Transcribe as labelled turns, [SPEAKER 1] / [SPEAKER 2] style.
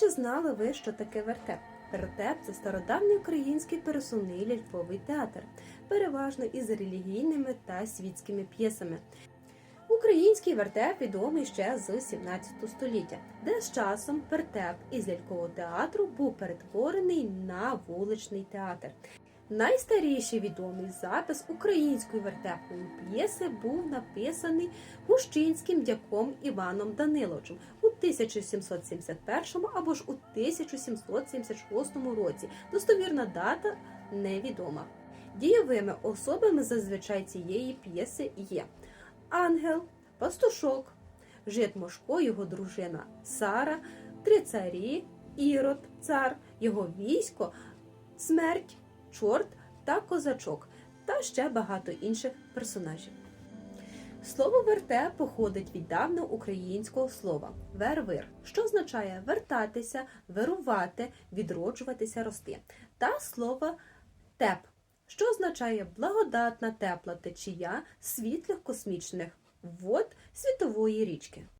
[SPEAKER 1] чи знали ви, що таке вертеп? Вертеп це стародавній український пересувний ляльковий театр, переважно із релігійними та світськими п'єсами. Український вертеп відомий ще з 17 століття, де з часом вертеп із лялькового театру був перетворений на вуличний театр. Найстаріший відомий запис української вертепної п'єси був написаний гущинським дяком Іваном Даниловичем у 1771 або ж у 1776 році. Достовірна дата невідома. Дієвими особами зазвичай цієї п'єси є ангел, пастушок, жит Мошко, його дружина Сара, три царі, Ірод, цар, його військо, смерть, чорт та козачок, та ще багато інших персонажів. Слово верте походить від давньоукраїнського слова вервир, що означає вертатися, вирувати, відроджуватися, рости, та слово теп, що означає благодатна тепла течія світлих космічних вод світової річки.